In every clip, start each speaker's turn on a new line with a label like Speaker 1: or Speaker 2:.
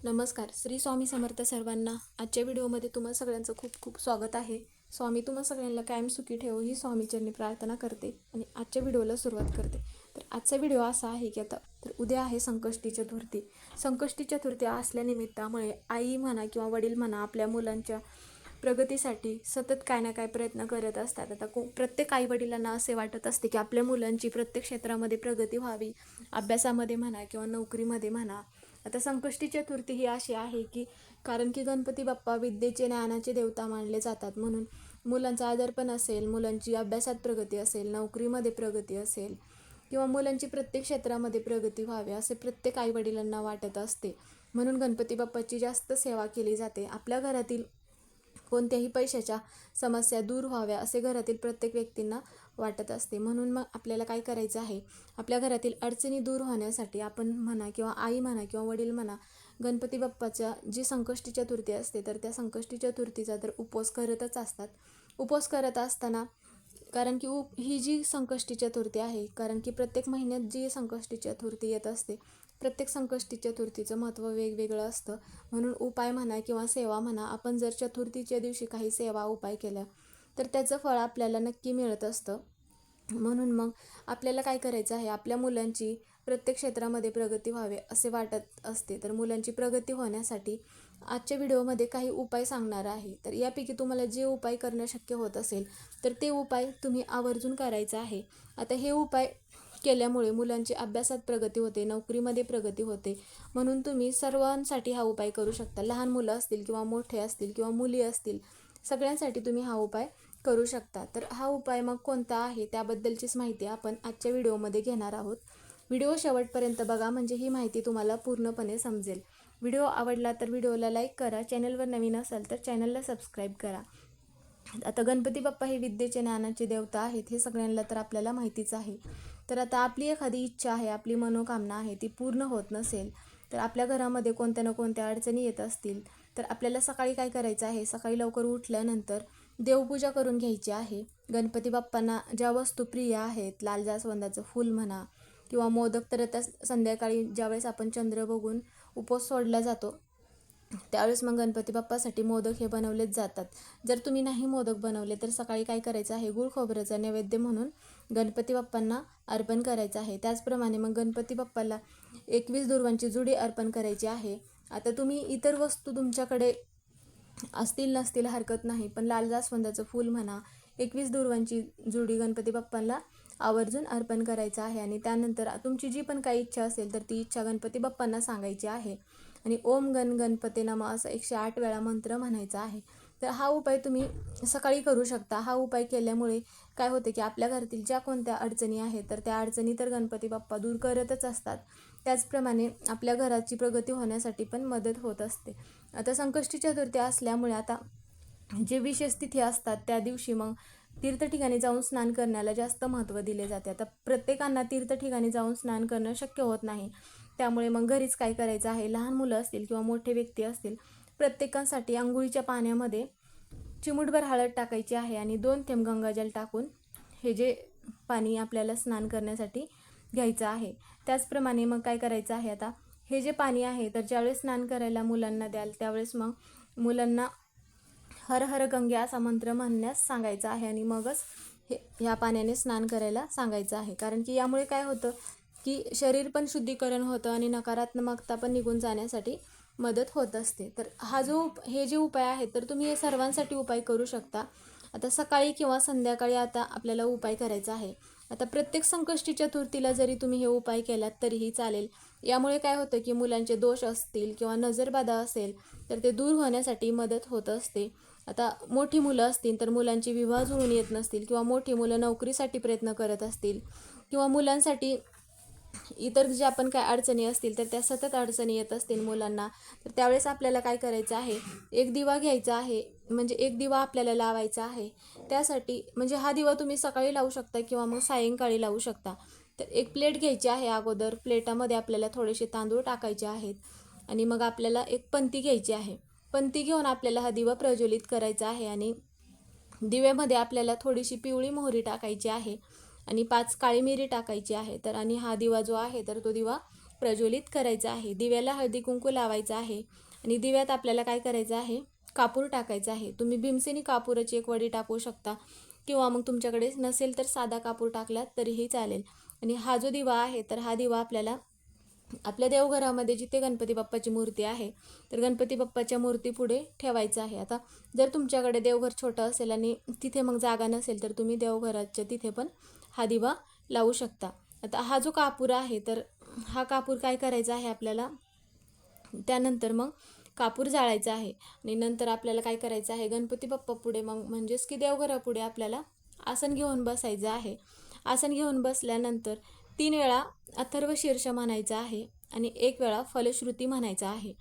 Speaker 1: नमस्कार श्री स्वामी समर्थ सर्वांना आजच्या व्हिडिओमध्ये तुम्हा सगळ्यांचं खूप खूप स्वागत आहे. स्वामी तुम्हा सगळ्यांना कायम सुखी ठेवू ही स्वामीचरणी प्रार्थना करते आणि आजच्या व्हिडिओला सुरुवात करते. तर आजचा व्हिडिओ असा आहे की आता तर उद्या आहे संकष्टी चतुर्थी. संकष्टी चतुर्थी असल्यानिमित्तामुळे आई म्हणा किंवा वडील म्हणा आपल्या मुलांच्या प्रगतीसाठी सतत काय ना काय प्रयत्न करत असतात. आता को प्रत्येक आई वडिलांना असे वाटत असते की आपल्या मुलांची प्रत्येक क्षेत्रामध्ये प्रगती व्हावी. अभ्यासामध्ये म्हणा किंवा नोकरीमध्ये म्हणा आता संकष्टी चतुर्थी ही अशी आहे की कारण की गणपती बाप्पा विद्येचे ज्ञानाचे देवता मानले जातात. म्हणून मुलांचा आदर पण असेल मुलांची अभ्यासात प्रगती असेल नोकरीमध्ये प्रगती असेल किंवा मुलांची प्रत्येक क्षेत्रामध्ये प्रगती व्हावी असे प्रत्येक आईवडिलांना वाटत असते. म्हणून गणपती बाप्पाची जास्त सेवा केली जाते. आपल्या घरातील कोणत्याही पैशाच्या समस्या दूर व्हाव्या असे घरातील प्रत्येक व्यक्तींना वाटत असते. म्हणून मग आपल्याला काय करायचं आहे? आपल्या घरातील अडचणी दूर होण्यासाठी आपण म्हणा किंवा आई म्हणा किंवा वडील म्हणा गणपती बाप्पाच्या जी संकष्टी चतुर्थी असते तर त्या संकष्टी चतुर्थीचा तर उपवास करतच असतात उपवास करत असताना कारण की उप ही जी संकष्टी चतुर्थी आहे कारण की प्रत्येक महिन्यात जी संकष्टी चतुर्थी येत असते प्रत्येक संकष्टी चतुर्थीचं महत्त्व वेगवेगळं असतं. म्हणून उपाय म्हणा किंवा सेवा म्हणा आपण जर चतुर्थीच्या दिवशी काही सेवा उपाय केल्या तर त्याचं फळ आपल्याला नक्की मिळत असतं. म्हणून मग आपल्याला काय करायचं आहे? आपल्या मुलांची प्रत्येक क्षेत्रामध्ये प्रगती व्हावे असे वाटत असते. तर मुलांची प्रगती होण्यासाठी आजच्या व्हिडिओमध्ये काही उपाय सांगणार आहे. तर यापैकी तुम्हाला जे उपाय करणं शक्य होत असेल तर ते उपाय तुम्ही आवर्जून करायचं आहे. आता हे उपाय केल्यामुळे मुलांची अभ्यासात प्रगती होते नोकरीमध्ये प्रगती होते. म्हणून तुम्ही सर्वांसाठी हा उपाय करू शकता. लहान मुलं असतील किंवा मोठे असतील किंवा मुली असतील सगळ्यांसाठी तुम्ही हा उपाय करू शकता. तर हा उपाय मग कोणता आहे? त्याबद्दलचीच माहिती आपण आजच्या व्हिडिओमध्ये घेणार आहोत. व्हिडिओ शेवटपर्यंत बघा म्हणजे ही माहिती तुम्हाला पूर्णपणे समजेल. व्हिडिओ आवडला तर व्हिडिओला लाईक करा. चॅनलवर नवीन असाल तर चॅनलला सबस्क्राईब करा. आता गणपती बाप्पा हे विद्येचे ज्ञानाचे देवता आहेत हे सगळ्यांना तर आपल्याला माहितीच आहे. तर आता आपली एखादी इच्छा आहे आपली मनोकामना आहे ती पूर्ण होत नसेल तर आपल्या घरामध्ये कोणत्या ना कोणत्या अडचणी येत असतील तर आपल्याला सकाळी काय करायचं आहे? सकाळी लवकर उठल्यानंतर देवपूजा करून घ्यायची आहे. गणपती बाप्पांना ज्या वस्तू प्रिय आहेत लाल जास्वंदाचं फूल म्हणा किंवा मोदक तर आता संध्याकाळी ज्यावेळेस आपण चंद्र बघून उपवास सोडला जातो त्यावेळेस मग गणपती बाप्पासाठी मोदक हे बनवलेच जातात. जर तुम्ही नाही मोदक बनवले तर सकाळी काय करायचं आहे? गुळ खोबऱ्याचा नैवेद्य म्हणून गणपती बाप्पांना अर्पण करायचं आहे. त्याचप्रमाणे मग गणपती बाप्पाला एकवीस दुर्वांची जुडी अर्पण करायची आहे. आता तुम्ही इतर वस्तू तुमच्याकडे असतील नसतील हरकत नाही पण लाल जास्वंदाचं फूल म्हणा एकवीस दुर्वांची जुडी गणपती बाप्पांना आवर्जून अर्पण करायचं आहे. आणि त्यानंतर तुमची जी पण काही इच्छा असेल तर ती इच्छा गणपती बाप्पांना सांगायची आहे. आणि ओम गण गणपते नम असं एकशे आठ वेळा मंत्र म्हणायचा आहे. तर हा उपाय तुम्ही सकाळी करू शकता. हा उपाय केल्यामुळे काय होते की आपल्या घरातील ज्या कोणत्या अडचणी आहेत तर त्या अडचणी तर गणपती बाप्पा दूर करतच असतात. त्याचप्रमाणे आपल्या घराची प्रगती होण्यासाठी पण मदत होत असते. आता संकष्टी चतुर्थी असल्यामुळे आता जे विशेष तिथी असतात त्या दिवशी मग तीर्थ ठिकाणी जाऊन स्नान करण्याला जास्त महत्त्व दिले जाते. आता प्रत्येकांना तीर्थ ठिकाणी जाऊन स्नान करणं शक्य होत नाही. त्यामुळे मग घरीच काय करायचं आहे? लहान मुलं असतील किंवा मोठे व्यक्ती असतील प्रत्येकांसाठी आंघोळीच्या पाण्यामध्ये चिमूटभर हळद टाकायची आहे आणि दोन थेंब गंगाजल टाकून हे जे पाणी आपल्याला स्नान करण्यासाठी घ्यायचं आहे. त्याचप्रमाणे मग काय करायचं आहे आता? हे जे पाणी आहे तर ज्यावेळेस स्नान करायला मुलांना द्याल त्यावेळेस मग मुलांना हर हर गंगे असा मंत्र म्हणण्यास सांगायचा आहे आणि मगच हे ह्या पाण्याने स्नान करायला सांगायचं आहे. कारण की यामुळे काय होतं? की शरीर पण शुद्धीकरण होतं आणि नकारात्मकता पण निघून जाण्यासाठी मदत होत असते. तर हा जो उप हे जे उपाय आहेत तर तुम्ही हे सर्वांसाठी उपाय करू शकता. आता सकाळी किंवा संध्याकाळी आता आपल्याला उपाय करायचा आहे. आता प्रत्येक संकष्टी चतुर्थीला जरी तुम्ही हे उपाय केलात तरीही चालेल. यामुळे काय होतं की मुलांचे दोष असतील किंवा नजरबाधा असेल तर ते दूर होण्यासाठी मदत होत असते. आता मोठी मुलं असतील तर मुलांची विवाह जुळून येत नसतील किंवा मोठी मुलं नोकरीसाठी प्रयत्न करत असतील किंवा मुलांसाठी इतर ज्या आपण काय अडचणी असतील तर त्या सतत अडचणी येत असतील मुलांना. तर त्यावेळेस आपल्याला काय करायचं आहे? एक दिवा घ्यायचा आहे म्हणजे एक दिवा आपल्याला लावायचा आहे. त्यासाठी म्हणजे हा दिवा तुम्ही सकाळी लावू शकता किंवा मग सायंकाळी लावू शकता. तर एक प्लेट घ्यायची आहे अगोदर. प्लेटामध्ये आपल्याला थोडेसे तांदूळ टाकायचे आहेत. आणि मग आपल्याला एक पंती घ्यायची आहे. पंती घेऊन आपल्याला हा दिवा प्रज्वलित करायचा आहे आणि दिव्यामध्ये आपल्याला थोडीशी पिवळी मोहरी टाकायची आहे. आणि पाच काळी मिरी टाकायची आहे. तर आणि हा दिवा जो आहे तर तो दिवा प्रज्वलित करायचा आहे. दिव्याला हळदी कुंकू लावायचा आहे. आणि दिव्यात आपल्याला काय करायचं आहे? कापूर टाकायचा आहे. तुम्ही भीमसेनी कापूराची एक वडी टाकू शकता. किंवा मग तुमच्याकडे नसेल तर साधा कापूर टाकलात तरीही चालेल. आणि हा जो दिवा आहे तर हा दिवा आपल्याला आपल्या देवघरामध्ये जिथे गणपती बाप्पाची मूर्ती आहे तर गणपती बाप्पाच्या मूर्ती पुढे ठेवायचं आहे. आता जर तुमच्याकडे देवघर छोटं असेल आणि तिथे मग जागा नसेल तर तुम्ही देवघराच्या तिथे पण हा दिवा लावू शकता. आता हा जो कापूर आहे तर हा कापूर काय करायचा आहे आपल्याला? त्यानंतर मग कापूर जाळायचा आहे आणि नंतर आपल्याला काय करायचं आहे? गणपती बाप्पा पुढे मग म्हणजेच की देवघरापुढे आपल्याला आसन घेऊन बसायचं आहे. आसन घेऊन बसल्यानंतर तीन वेळा अथर्व शीर्ष म्हणायचं आहे आणि एक वेळा फलश्रुती म्हणायचं आहे.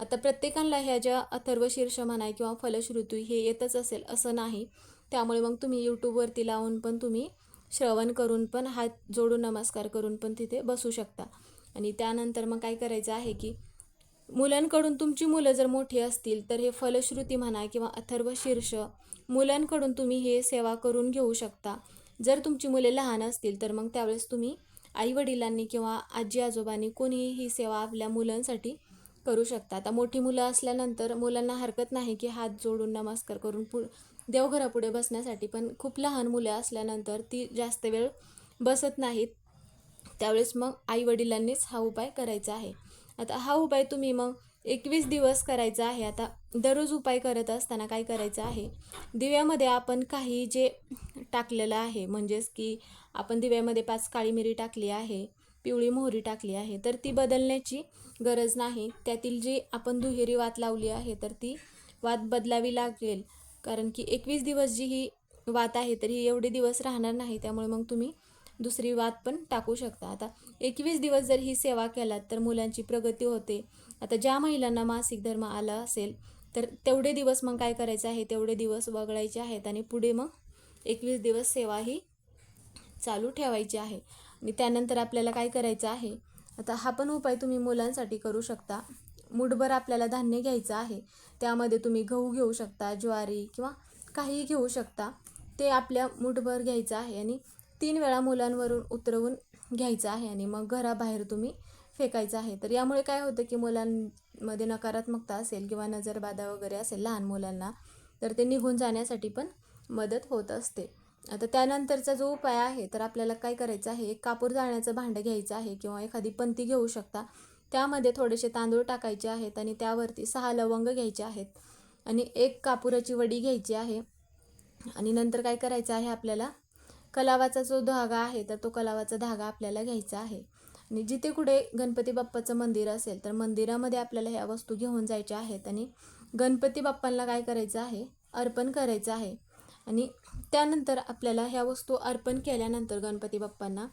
Speaker 1: आता प्रत्येकाला ह्या ज्या अथर्व शीर्ष म्हणाय किंवा फलश्रुती हे येतच असेल असं नाही. त्यामुळे मग तुम्ही यूट्यूबवरती लावून पण तुम्ही श्रवण करून पण हात जोडून नमस्कार करून पण तिथे बसू शकता. आणि त्यानंतर मग काय करायचं आहे की मुलांकडून तुमची मुलं जर मोठी असतील तर हे फलश्रुती म्हणा किंवा अथर्व शीर्ष मुलांकडून तुम्ही हे सेवा करून घेऊ शकता. जर तुमची मुले लहान असतील तर मग त्यावेळेस तुम्ही आईवडिलांनी किंवा आजी आजोबांनी कोणीही ही सेवा आपल्या मुलांसाठी करू शकता आता मोठी मुलं असल्यानंतर मुलांना हरकत नाही की हात जोडून नमस्कार करून पु देवघरापुढे बसण्यासाठी पण खूप लहान मुलं असल्यानंतर ती जास्त वेळ बसत नाहीत. त्यावेळेस मग आईवडिलांनीच हा उपाय करायचा आहे. आता हा उपाय तुम्ही मग एकवीस दिवस करायचा आहे. आता दररोज उपाय करत असताना काय करायचं आहे? दिव्यामध्ये आपण काही जे टाकलेलं आहे म्हणजेच की आपण दिव्यामध्ये पाच काळी मिरी टाकली आहे पिवळी मोहरी टाकली आहे तर ती बदलण्याची गरज नाही. त्यातील जी आपण दुहेरी वात लावली आहे तर ती वात बदलावी लागेल. कारण की एकवीस दिवस जी ही वात आहे तर ही एवढे दिवस राहणार नाही. त्यामुळे मग तुम्ही दुसरी वात पण टाकू शकता. आता एकवीस दिवस जर ही सेवा केलात तर मुलांची प्रगती होते. आता ज्या महिलांना मासिक धर्म आला असेल तर तेवढे दिवस मग काय करायचं आहे? तेवढे दिवस वगळायचे आहेत आणि पुढे मग एकवीस दिवस सेवा ही चालू ठेवायची आहे. आणि त्यानंतर आपल्याला काय करायचं आहे? आता हा पण उपाय तुम्ही मुलांसाठी करू शकता. मुठभर आपल्याला धान्य घ्यायचं आहे. त्यामध्ये तुम्ही गहू घेऊ शकता ज्वारी किंवा काहीही घेऊ शकता. ते आपल्या मुठभर घ्यायचं आहे आणि तीन वेळा मुलांवरून उतरवून घ्यायचं आहे आणि मग घराबाहेर तुम्ही फेकायचं आहे. तर यामुळे काय होतं की मुलांमध्ये नकारात्मकता असेल किंवा नजरबाधा वगैरे असेल लहान मुलांना तर ते निघून जाण्यासाठी पण मदत होत असते. आता त्यानंतरचा जो उपाय आहे तर आपल्याला काय करायचं आहे एक कापूर जाळण्याचं भांडं घ्यायचं आहे किंवा एखादी पंती घेऊ शकता. त्यामध्ये थोडेसे तांदूळ टाकायचे आहेत आणि त्यावरती सहा लवंग घ्यायचे आहेत आणि एक कापुराची वडी घ्यायची आहे. आणि नंतर काय करायचं आहे आपल्याला कलावाचा जो धागा आहे तर तो कलावाचा धागा आपल्याला घ्यायचा आहे. आणि जिथे कुठे गणपती बाप्पाचं मंदिर असेल तर मंदिरामध्ये आपल्याला ह्या वस्तू घेऊन जायच्या आहेत. आणि गणपती बाप्पांना काय करायचं आहे? अर्पण करायचं आहे. आणि त्यानंतर आपल्याला ह्या वस्तू अर्पण केल्यानंतर गणपती बाप्पांना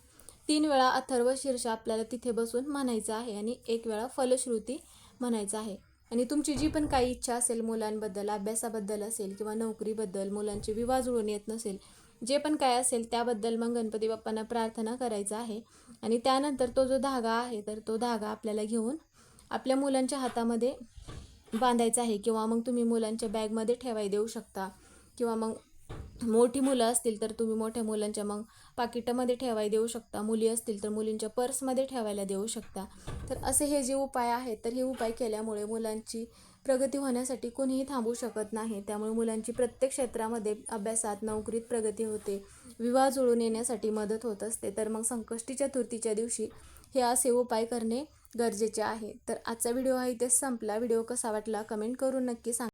Speaker 1: तीन वेळा अथर्व शीर्ष आपल्याला तिथे बसून म्हणायचं आहे आणि एक वेळा फलश्रुती म्हणायचं आहे. आणि तुमची जी पण काही इच्छा असेल मुलांबद्दल अभ्यासाबद्दल असेल किंवा नोकरीबद्दल मुलांचे विवाह जुळून येत नसेल जे पण काय असेल त्याबद्दल मग गणपती बाप्पांना प्रार्थना करायचं आहे. आणि त्यानंतर तो जो धागा आहे तर तो धागा आपल्याला घेऊन आपल्या मुलांच्या हातामध्ये बांधायचा आहे. किंवा मग तुम्ही मुलांच्या बॅगमध्ये ठेवाय देऊ शकता. किंवा मग मोठी मुलं असतील तर तुम्ही मोठ्या मुलांच्या मग पाकिटामध्ये ठेवायला देऊ शकता. मुली असतील तर मुलींच्या पर्समध्ये ठेवायला देऊ शकता. तर असे हे जे उपाय आहेत तर हे उपाय केल्यामुळे मुलांची प्रगती होण्यासाठी कोणीही थांबू शकत नाही. त्यामुळे मुलांची प्रत्येक क्षेत्रामध्ये अभ्यासात नोकरीत प्रगती होते. विवाह जुळून येण्यासाठी मदत होत असते. तर मग संकष्टी चतुर्थीच्या दिवशी हे असे उपाय करणे गरजेचे आहे. तर आजचा व्हिडिओ हा इथेच संपला. व्हिडिओ कसा वाटला कमेंट करून नक्की सांगा.